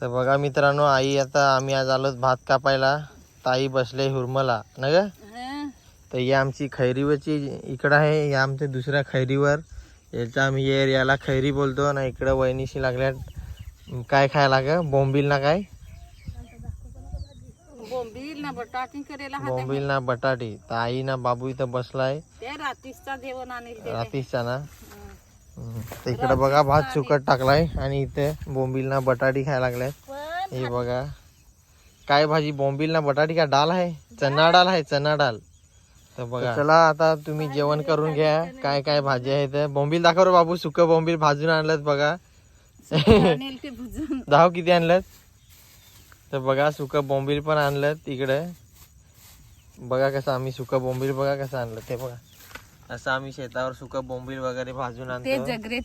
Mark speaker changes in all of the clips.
Speaker 1: तर बघा मित्रांनो आई आता आम्ही आज आलो भात कापायला. ताई बसले हुरमला ना ग. तर ही आमची खैरीवरची इकडं आहे या आमच्या दुसऱ्या खैरीवर. याचा आम्ही ये याला खैरी बोलतो ना इकडं वहिनीशी लागल्या काय खायला ग? बोंबील ना काय?
Speaker 2: बोंबील ना बटाटी करेला
Speaker 1: बोंबील ना बटाटी. तर आई ना बाबू इथं बसलाय.
Speaker 2: जेवण ते
Speaker 1: रात्रीचा ना? इकडं बघा भात सुकट टाकलाय आणि इथे बोंबीलना बटाटी खायला लागलाय हे बघा. काय भाजी बोंबील ना बटाटी का डाल आहे? चना डाल आहे चना डाल. तर बघा. चला आता तुम्ही जेवण करून घ्या. काय काय भाजी आहे तर बोंबील दाखव रे बाबू सुक बोंबील भाजून आणलं बघा. धाव किती आणलं तर बघा सुक बोंबील पण आणलं इकडे. बघा कसं आम्ही सुक बोंबील बघा कसं आणलं ते बघा. असं आम्ही शेतावर सुक बोंबील वगैरे भाजून
Speaker 2: ते
Speaker 1: आणतो.
Speaker 2: जगरेत.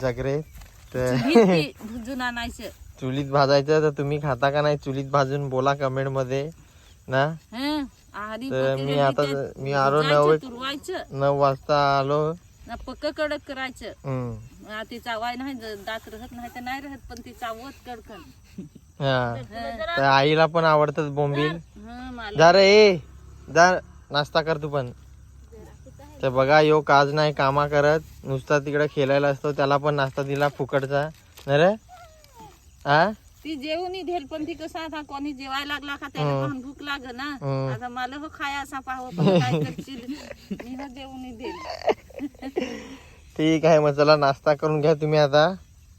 Speaker 1: जगरे? तर
Speaker 2: भुजून आणायचं.
Speaker 1: चुलीत भाजायचं तर तुम्ही खाता का नाही? चुलीत भाजून बोला कमेंटमध्ये ना?
Speaker 2: हं. आहारी
Speaker 1: तर
Speaker 2: पके
Speaker 1: मी आता
Speaker 2: ते
Speaker 1: मी आलो नऊ
Speaker 2: तुरवायचं.
Speaker 1: नऊ वाजता आलो.
Speaker 2: ना पक्क कडक करायचं.
Speaker 1: हम्म.
Speaker 2: हा, ते चावाय नाही ज- दात राहत नाही तर नाही राहत पण ते चावत कडकन.
Speaker 1: तर आईला पण आवडतात बोंबील.
Speaker 2: हं, मला
Speaker 1: जा रे ए जा नाश्ता कर तू पण. तर बघा यो काज नाही कामा करत. नुसता तिकडे खेळायला असतो त्याला पण नाश्ता दिला फुकटचा. ना रे? हा
Speaker 2: ती जेवून देईल पण ती कसं आता कोणी जेवायला लागला का त्याला पण भूक लाग ना.
Speaker 1: हं.
Speaker 2: आता मला हो खाया असा मी हो जेवून देईल
Speaker 1: ठीक आहे मग चला नाश्ता करून घ्या तुम्ही आता.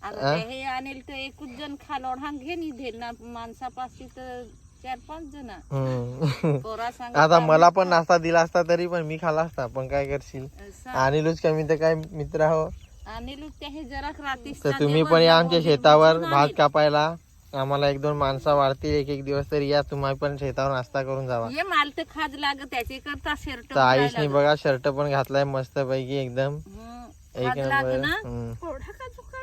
Speaker 2: हे आणेल तर एकूच जण खालोढा घे नी देईल ना माणसापाशी तर चार पाच जण.
Speaker 1: हम्म.
Speaker 2: पोरा सांग
Speaker 1: आता मला पण नाश्ता दिला असता तरी पण मी खाला असता पण काय करशील? अनिलच कमी तर काय मित्र हो
Speaker 2: हे जरा रात्री
Speaker 1: तर तुम्ही पण या आमच्या शेतावर भात कापायला. आम्हाला एक दोन माणसं वाढतील एक एक दिवस तरी या तुम्ही पण शेतावर नाश्ता करून जावा.
Speaker 2: ये माल तर खाज लाग त्याचे करता शर्ट
Speaker 1: तर आईशनी बघा शर्ट पण घातलाय मस्त पैकी एकदम एक
Speaker 2: खाज लाग
Speaker 1: नंबर
Speaker 2: ना?
Speaker 1: हम्म.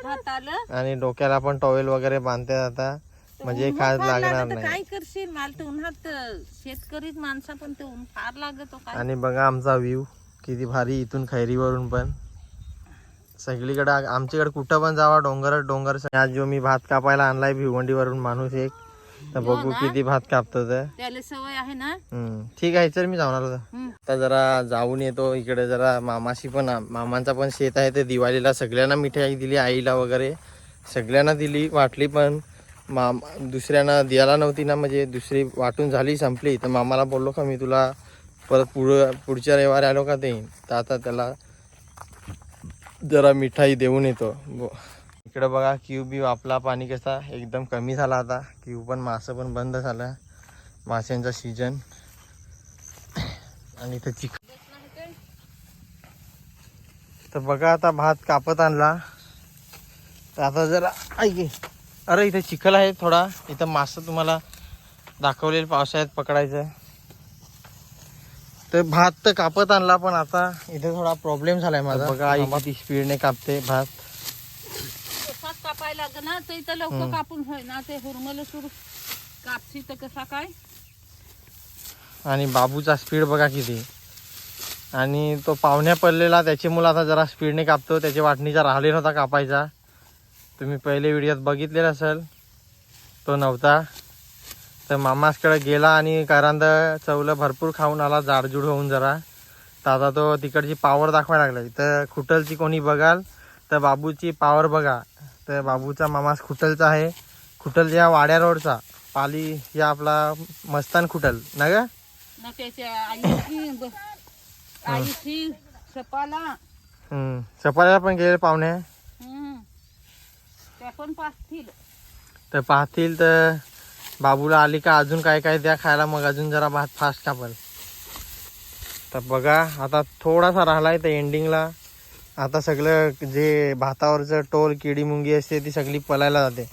Speaker 2: हाताला
Speaker 1: आणि डोक्याला पण टॉवेल वगैरे बांधते आता. म्हणजे खास
Speaker 2: फार
Speaker 1: लागणार
Speaker 2: लागत
Speaker 1: नाही.
Speaker 2: काय करशील? माल तर उन्हात शेतकरीच माणसा पण ते ऊन फार लागत काय?
Speaker 1: आणि बघा आमचा व्ह्यू किती भारी इथून खैरीवरून पण. सगळीकडे आमच्याकडे कुठं पण जावा डोंगर डोंगर आज जो मी भात कापायला आणलाय भिवंडीवरून माणूस एक. तर बघू किती भात कापतो तर
Speaker 2: त्याला सवय आहे ना?
Speaker 1: हम्म. ठीक आहे चल मी जाऊन आलो तर.
Speaker 2: हम्म.
Speaker 1: आता जरा जाऊन येतो इकडे जरा मामाशी पण मामांचा पण शेत आहे ते दिवाळीला सगळ्यांना मिठाई दिली आईला वगैरे. सगळ्यांना दिली वाटली पण. मामा दुसऱ्यांना द्यायला नव्हती ना म्हणजे दुसरी वाटून झाली संपली. तर मामाला बोललो का मी तुला परत पुढं पुढच्या रविवारी आलो का देईन. तर आता त्याला जरा मिठाई देऊन येतो. इकडं बघा क्यू बी आपला पाणी कसा एकदम कमी झाला आता. क्यू पण मासं पण बंद झालं. माशांचा सीजन. आणि इथं चिक तर बघा आता भात कापत आणला. तर आता जरा ऐक अरे इथे चिखल आहे थोडा. इथं मासं तुम्हाला दाखवलेलं पावसाळ्यात पकडायचं तर भात तर कापत आणला पण आता इथे थोडा प्रॉब्लेम झालाय माझा. बघा आई किती स्पीडने कापते भात.
Speaker 2: कसा कापायला लाग ना तर इथं लवकर कापून होय ना ते हुरमल सुरू. कापशी तर कसा काय?
Speaker 1: आणि बाबूचा स्पीड बघा किती. आणि तो पाहुण्या पडलेला त्याची मुलं आता जरा स्पीडने कापतो त्याच्या वाटणीचा राहिले नव्हता कापायचा. तुम्ही पहिले व्हिडिओत बघितलेला असेल तो नव्हता. तर मामासकडे गेला आणि करांद चवलं भरपूर खाऊन आला जाडजूड होऊन जरा. तर आता तो तिकडची पावर दाखवायला लागला. तर खुटलची कोणी बघाल तर बाबूची पावर बघा. तर बाबूचा मामास खुटलचा आहे. खुटलच्या वाड्या रोडचा. पाली या आपला मस्तान खुटल ना ग?
Speaker 2: सपाला.
Speaker 1: पण गेले पाहुणे.
Speaker 2: पण पाचतील.
Speaker 1: तर पाहतील तर बाबूला आली का अजून काय काय द्या खायला मग अजून जरा भात फास्ट कापल. तर बघा आता थोडासा राहिलाय तर एंडिंगला आता सगळं जे भातावरचं टोल किडी मुंगी असते ती सगळी पलायला जाते.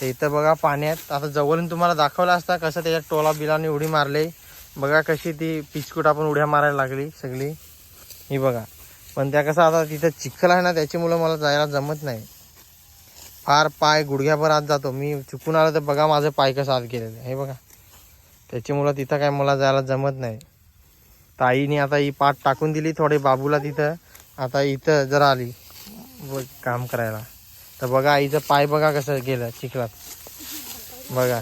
Speaker 1: तर इथं बघा पाण्यात आता जवळून तुम्हाला दाखवलं असता कसं त्याच्या टोला बिलाने उडी मारले. बघा कशी ती पिचकुट आपण उड्या मारायला लागली सगळी. ही बघा. पण त्या कसं आता तिथं चिखल आहे ना त्याची मुलं मला जायला जमत नाही. फार पाय गुडघ्याभर आत जातो. मी चुकून आलो तर बघा माझं पाय कसं आत गेलेलं. हे बघा. त्याची मुलं तिथं काय मला जायला जमत नाही. तर आईने आता ही पाठ टाकून दिली थोडे बाबूला तिथं. आता इथं जरा आली काम करायला. तर बघा आईचं पाय बघा कसं गेलं चिखलात. बघा.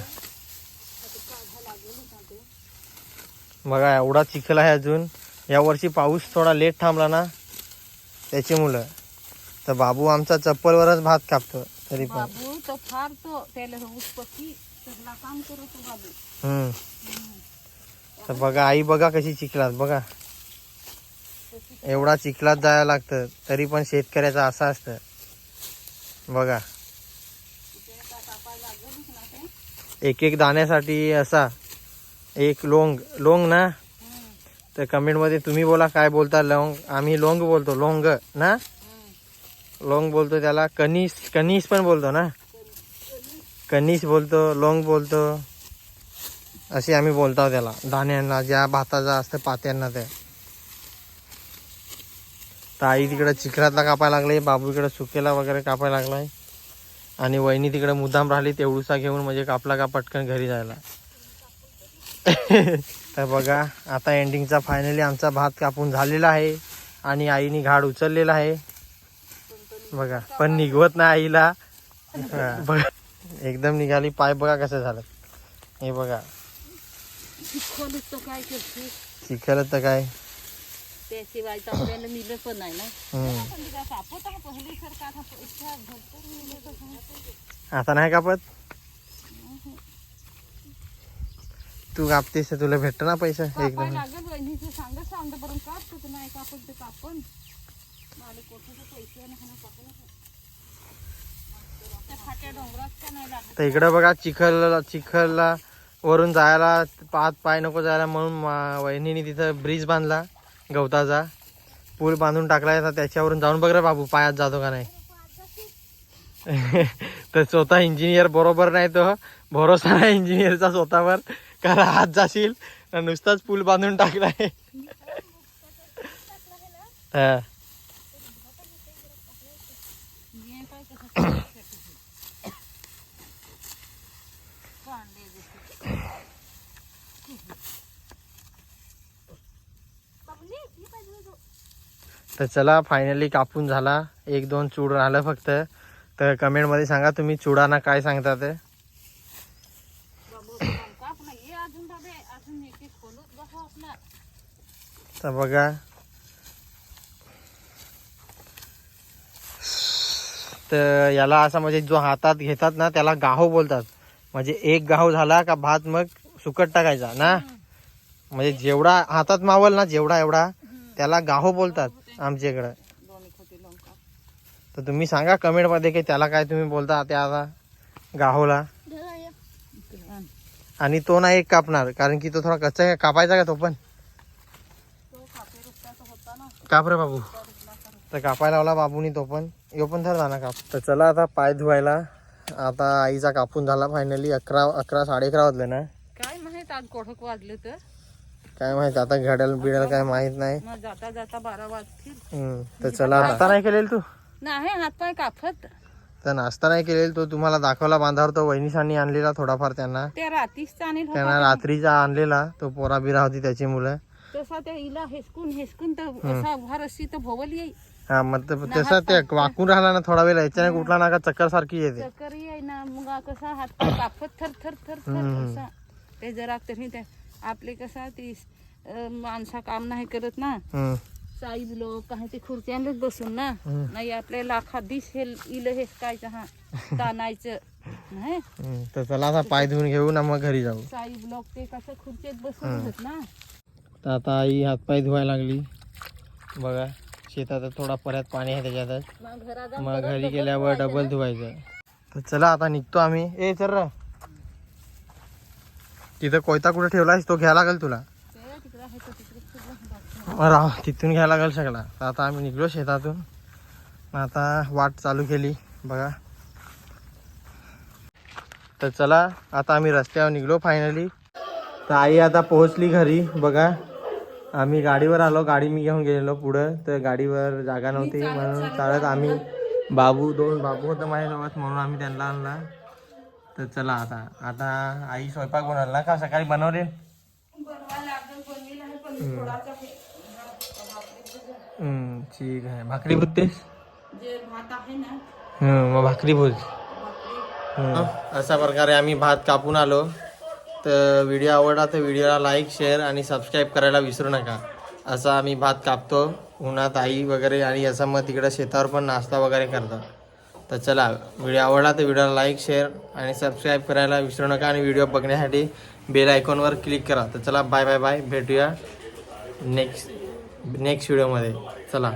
Speaker 1: बघा एवढा चिखल आहे अजून. यावर्षी पाऊस थोडा लेट थांबला ना त्याची मुलं तर बाबू आमचा चप्पलवरच भात कापतो. तरी पण.
Speaker 2: बाबू तो फार तो त्याला सगळा काम करतो बाबू.
Speaker 1: हम्म. तर बघा आई बघा कशी चिखलात बघा. एवढा चिखलात जायला लागतं तरी पण शेतकऱ्याचं असं असतं. बघा. एक एक दाण्यासाठी असा एक लोंग लोंग ना? तर कमेंटमध्ये तुम्ही बोला काय बोलता लोंग? आम्ही लोंग बोलतो लोंग ना? लॉंग बोलतो त्याला. कनिस कनिस पण बोलतो ना? कनिस बोलतो लॉंग बोलतो. असे आम्ही बोलतो त्याला. धान्यांना ज्या भाताचा असतं पात्यांना ते. तर आई तिकडं चिखलातला कापायला लागले बाबू इकडं सुकेला वगैरे कापायला लागलाय. आणि वहिनी तिकडे मुद्दाम राहिली तेवढूसा घेऊन म्हणजे कापला का पटकन घरी जायला. तर बघा आता एंडिंगचा फायनली आमचा भात कापून झालेला आहे. आणि आईने घाड उचललेला आहे. बघा पण निघवत नाही आईला. बघा एकदम निघाली पाय बघा कसं झालं हे बघा. चिखल तर काय
Speaker 2: त्याशिवाय तर आपल्याला मिळत पण नाही ना. आता
Speaker 1: नाही कापत? तू कापतेस तुला भेटत ना पैसा? एकदम.
Speaker 2: मला पैसे त्या फाट्या डोंगरात का नाही लागत?
Speaker 1: तर इकडं बघा चिखल चिखलला वरून जायला पाच पाय नको जायला म्हणून मा- वहिनीने तिथं ब्रिज बांधला गवताचा. पूल बांधून टाकलाय तर त्याच्यावरून जाऊन बघ रे बाबू पायात जातो का नाही. तर स्वतः इंजिनियर बरोबर नाही तो भरोसा नाही इंजिनियरचा स्वतःवर कारण हात जाशील आणि नुसताच पूल बांधून टाकलाय. हा.
Speaker 2: मी काय कसं कांदे जसे.
Speaker 1: तर चला फायनली कापून झाला. एक दोन चूड राहिलं फक्त. तर कमेंटमध्ये सांगा तुम्ही चुडाना काय सांगता ते.
Speaker 2: तर बघा नाही ये अजून बाबे अजून एक एक खोलूच बघा आपला
Speaker 1: तर बघा तर याला असं म्हणजे जो हातात घेतात ना त्याला गाहो बोलतात. म्हणजे एक गाहो झाला का भात मग सुकट टाकायचा ना? म्हणजे जेवढा हातात मावल ना जेवढा एवढा त्याला गाहो बोलतात आमच्या इकडं
Speaker 2: दोन्ही खोटी लंका
Speaker 1: तर तुम्ही सांगा कमेंटमध्ये की त्याला काय तुम्ही बोलता त्या आता गाहोला.
Speaker 2: आण.
Speaker 1: तो नाही एक कापणार कारण की तो थोडा कच्चा. कापायचा का तो पण?
Speaker 2: ना.
Speaker 1: काप रे बाबू. तर कापायला लावला बाबूनी तो पण. यो पण धर ना काप. तर चला आता पाय धुवायला. आता आईचा कापून झाला फायनली अकरा अकरा साडे अकरा वाजले ना.
Speaker 2: काय माहीत आज कोठक वाजले तर?
Speaker 1: काय माहीत आता घडल बिडल काय माहीत नाही.
Speaker 2: मग जाता जाता बारा वाजतील.
Speaker 1: हम्म, तर चला नाश्ता नाही केलेल तू?
Speaker 2: नाही हात पाय कापत.
Speaker 1: तर नाश्ता नाही केलेल तो. तुम्हाला दाखवला बांधावर तो वहिनीसांनी आणलेला थोडाफार त्यांना.
Speaker 2: त्या रात्रीच चालेल
Speaker 1: त्यांना रात्रीचा आणलेला. तो पोरा बिरा होती त्याची मुलं.
Speaker 2: तसा त्या इला हेसकून हेसकून तर असा तर भोवल. येई
Speaker 1: हा मग ते- तसं ते वाकून राहिला ना थोडा वेळ याच्याने कुठला ना का चक्कर सारखी येते.
Speaker 2: चक्कर येई ना मग कसा हात पाय कापत थर थर थर थर. असा ते जरा तरी ते आपले कसा ती अं, माणसा काम नाही करत ना.
Speaker 1: हम्म,
Speaker 2: साईब लोक काही ते खुर्च्यांनाच बसून ना.
Speaker 1: हम्म.
Speaker 2: नाही आपल्याला खादीच हे इलं हे काय हा नाही?
Speaker 1: हम्म. तर चला आता पाय धुवून घेऊ ना मग घरी जाऊ.
Speaker 2: साईब लोक ते कसं खुर्चीत बसून ना.
Speaker 1: तर आता आई हातपाय धुवायला लागली. बघा. शेतात थोडा परत पाणी आहे त्याच्यातच.
Speaker 2: मग
Speaker 1: घरी गेल्यावर डबल. धुवायचं. तर चला आता निघतो आम्ही. ए चल तिथं कोयता कुठे ठेवलायस तो घ्यायला लागेल तुला. राह तिथून घ्यायला लागेल सगळा. तर आता आम्ही निघलो शेतातून. आता वाट चालू केली बघा. तर चला आता आम्ही रस्त्यावर निघलो फायनली तर आई आता पोहोचली घरी बघा. आम्ही गाडीवर आलो गाडी मी घेऊन गेलेलो पुढं. तर गाडीवर जागा नव्हती म्हणून चालत आम्ही बाबू दोन बाबू होतं माझ्यासोबत म्हणून आम्ही त्यांना आणला. तर चला आता आता आई स्वयंपाक बनवला ना का? सकाळी बनवले? ठीक आहे. भाकरी बुत्तेस?
Speaker 2: जे भात आहे ना.
Speaker 1: हम्म, मग भाकरी भूज अशा प्रकारे आम्ही भात कापून आलो. तर व्हिडिओ आवडला तर व्हिडिओला लाईक शेअर आणि सबस्क्राईब करायला विसरू नका. असा आम्ही भात कापतो. उन्हात आई वगैरे आणि असं मग तिकडं शेतावर पण नाश्ता वगैरे करतात. तर चला व्हिडिओ आवडला तर व्हिडिओला लाईक शेअर आणि सबस्क्राईब करायला विसरू नका आणि व्हिडिओ बघण्यासाठी बेल आयकॉनवर क्लिक करा. तर चला बाय बाय बाय भेटूया नेक्स्ट नेक्स्ट व्हिडिओमध्ये चला.